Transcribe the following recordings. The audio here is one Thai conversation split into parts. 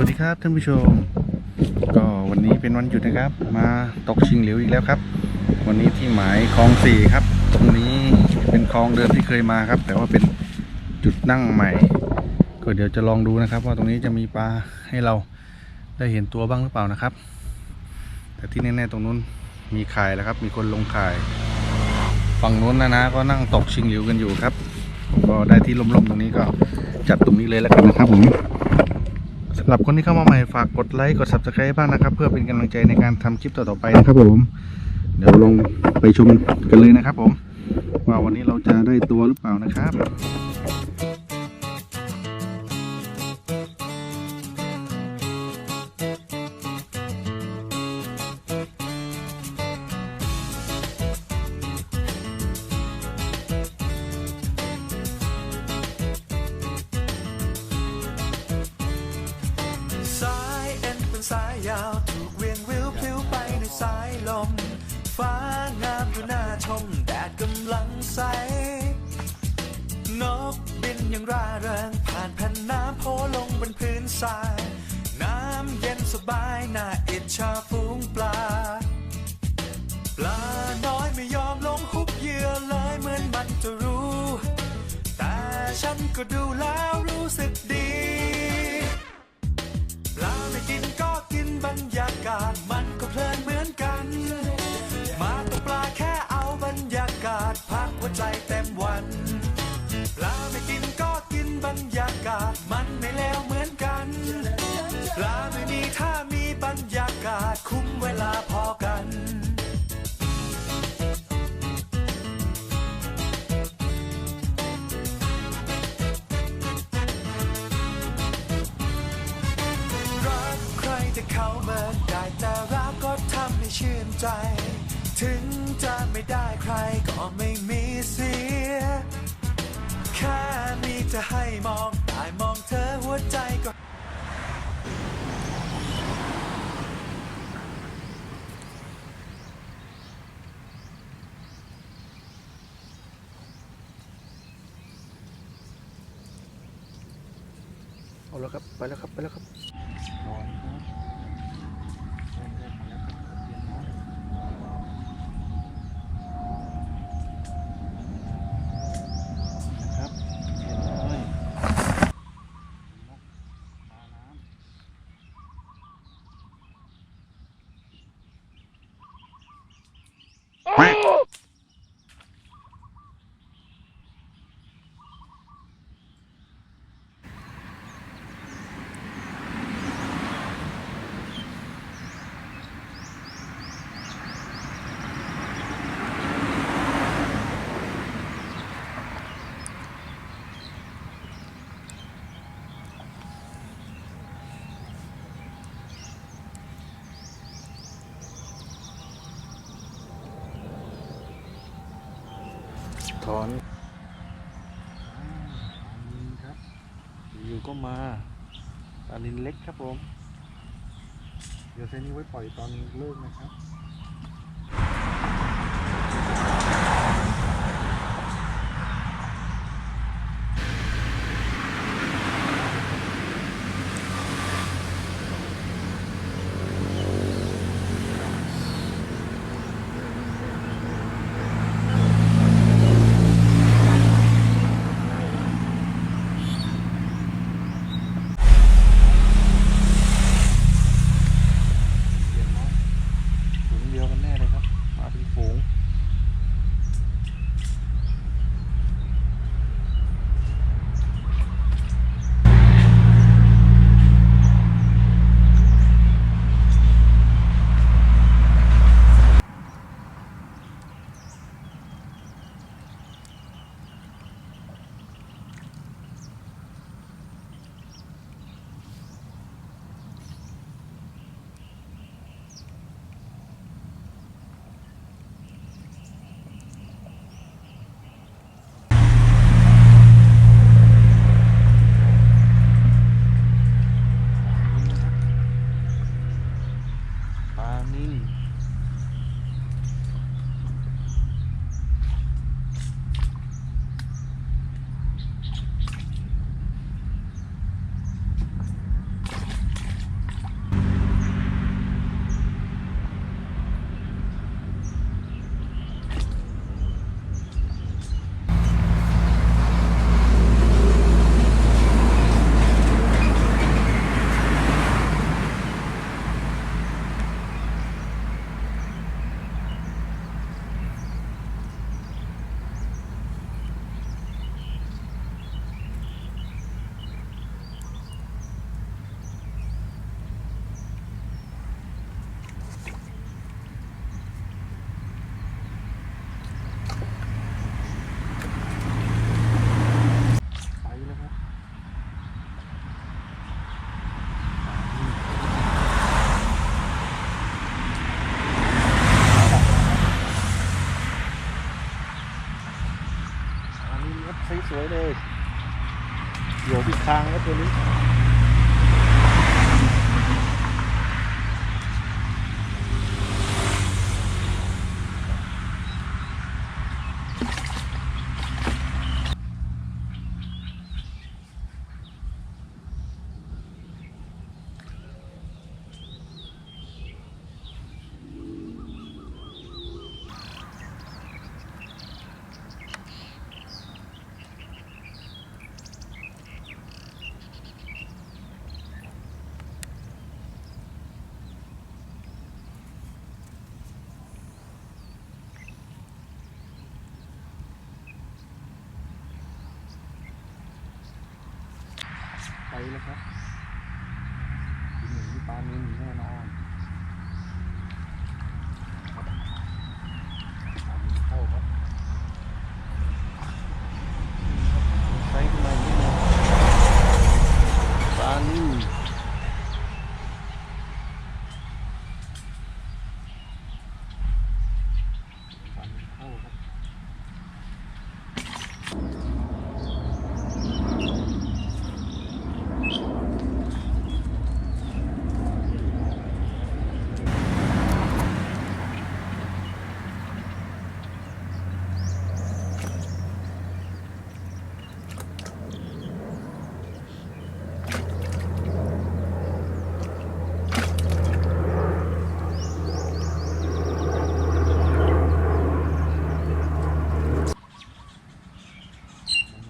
วัสดีครับท่านผู้ชม ก็วันนี้เป็นวันหยุดนะครับ มาตกชิงเหลวอีกแล้วครับ วันนี้ที่หมายคลองสี่ครับ ตรงนี้เป็นคลองเดิมที่เคยมาครับ แต่ว่าเป็นจุดนั่งใหม่ ก็เดี๋ยวจะลองดูนะครับ ว่าตรงนี้จะมีปลาให้เราได้เห็นตัวบ้างหรือเปล่านะครับ แต่ที่แน่ๆตรงนู้นมีข่ายแล้วครับ มีคนลงข่าย ฝั่งนู้นนะนะก็นั่งตกชิงเหลวกันอยู่ครับ ก็ได้ที่ลมๆตรงนี้ก็จัดตรงนี้เลยแล้วกันนะครับผม หรับคนที่เข้ามาใหม่ฝากกดไลค์กด subscribe บ้างนะครับ เพื่อเป็นกำลังใจในการทำคลิปต่อๆไปนะครับผม เดี๋ยวลองไปชมกันเลยนะครับผม ว่าวันนี้เราจะได้ตัวหรือเปล่านะครับ ชมแดดกำลังใส นกบินอย่างร่าเริงผ่านแผ่นน้ำโผล่ลงบนพื้นทราย น้ำเย็นสบายน่าอิจฉาฝูงปลา ปลาน้อยไม่ยอมลงหุบเหยื่อเลยเหมือนมันจะรู้ แต่ฉันก็ดูแล้วรู้สึกดี ปลาไม่กินก็กินบรรยากาศมัน ใจ ถึงจะไม่ได้ใครก็ไม่มีเสีย แค่มีจะให้มองได้มองเธอหัวใจก็เอาแล้วครับ ไปแล้วครับ ไปแล้วครับเห็นไหมนกปลาน้ำถอนนินครับอยู่ก็มาปลานินเล็กครับผม เดี๋ยวเซนนี้ไว้ปล่อยตอนเลิกนะครับ ผิดทางแล้วตัวนี้ ไปแล้วครับกินหมูปลานิลแน่นอนครับปลานิลเข้าครับใช้ขึ้นมานิดนึงปลานิลปลานิลเข้าครับ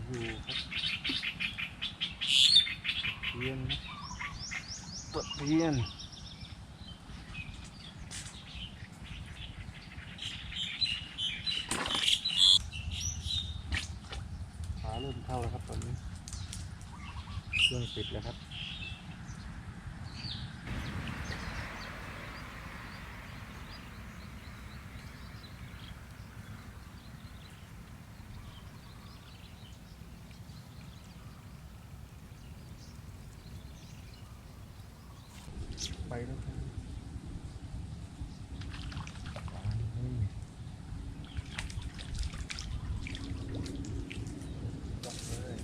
อยู่ครับเทียนครับตดเทียนขาเริ่มเข้าแล้วครับตอนนี้เครื่องติดแล้วครับ ไปแล้วครับจับเลย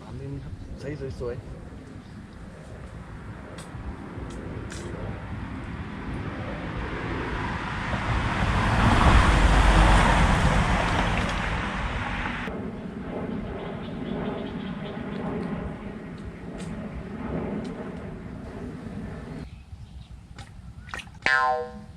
ปลานิลครับใส่สวย ส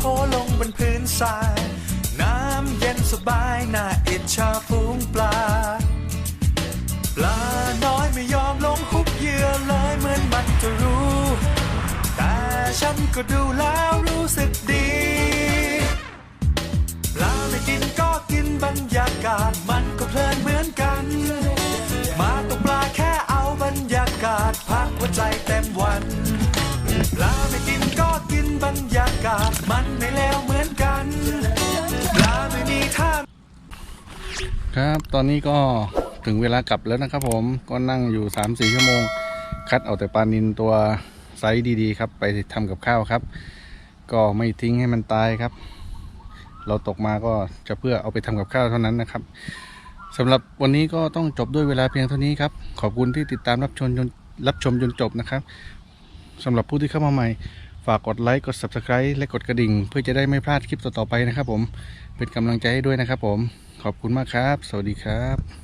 โผล่ลงบนพื้นทราย น้ำเย็นสบายน่าอิจฉาฝูงปลา ปลาน้อยไม่ยอมลงคุกเหยื่อเลยเหมือนมันจะรู้ แต่ฉันก็ดูแล้วรู้สึกดี ปลาไม่กินก็กินบรรยากาศมันก็เพลินเหมือนกัน มันไม่เลวเหมือนกันปลาไม่มีท่าครับ ตอนนี้ก็ถึงเวลากลับแล้วนะครับผมก็นั่งอยู่ 3-4 ชั่วโมง คัดเอาแต่ปลานินตัวไซส์ดีๆ ครับ ไปทำกับข้าวครับ ก็ไม่ทิ้งให้มันตายครับ เราตกมาก็จะเพื่อเอาไปทำกับข้าวเท่านั้นนะครับสำหรับวันนี้ก็ต้องจบด้วยเวลาเพียงเท่านี้ครับ ขอบคุณที่ติดตามรับชมรับชมจนจบนะครับสำหรับผู้ที่เข้ามาใหม่ ฝากกดไลค์กด Subscribe และกดกระดิ่ง เพื่อจะได้ไม่พลาดคลิปต่อๆไปนะครับผมเป็นกำลังใจให้ด้วยนะครับผมขอบคุณมากครับ สวัสดีครับ